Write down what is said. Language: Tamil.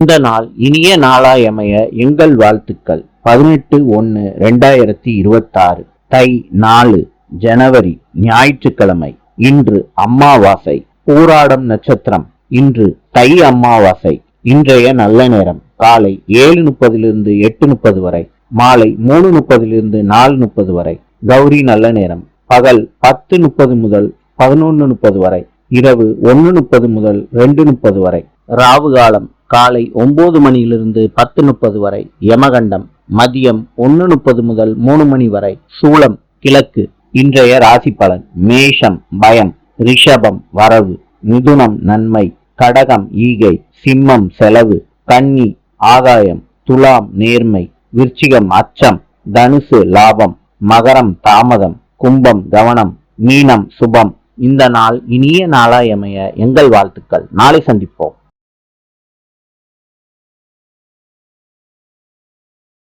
இந்த நாள் இனிய நாளாயமைய எங்கள் வாழ்த்துக்கள். பதினெட்டு ஒன்னு ரெண்டாயிரத்தி இருபத்தாறு தை நாலு ஜனவரி ஞாயிற்றுக்கிழமை இன்று அம்மாவாசை பூராடம் நட்சத்திரம் இன்று தை அம்மாவாசை இன்றைய நல்ல நேரம் காலை ஏழு முப்பதிலிருந்து எட்டு முப்பது வரை மாலை மூணு முப்பதிலிருந்து நாலு முப்பது வரை கௌரி நல்ல நேரம் பகல் பத்து முப்பது முதல் பதினொன்னு முப்பது வரை இரவு ஒன்னு முப்பது முதல் ரெண்டு முப்பது வரை ராவு காலம் காலை ஒன்பது மணியிலிருந்து பத்து முப்பது வரை யமகண்டம் மதியம் ஒன்று முப்பது முதல் மூணு மணி வரை சூளம் கிழக்கு. இன்றைய ராசி பலன் மேஷம் பயம் ரிஷபம் வரவு மிதுனம் நன்மை கடகம் ஈகை சிம்மம் செலவு கன்னி ஆகாயம் துலாம் நேர்மை விருச்சிகம் அச்சம் தனுசு லாபம் மகரம் தாமதம் கும்பம் கவனம் மீனம் சுபம். இந்த நாள் இனிய நாளாயமைய எங்கள் வாழ்த்துக்கள். நாளை சந்திப்போம்.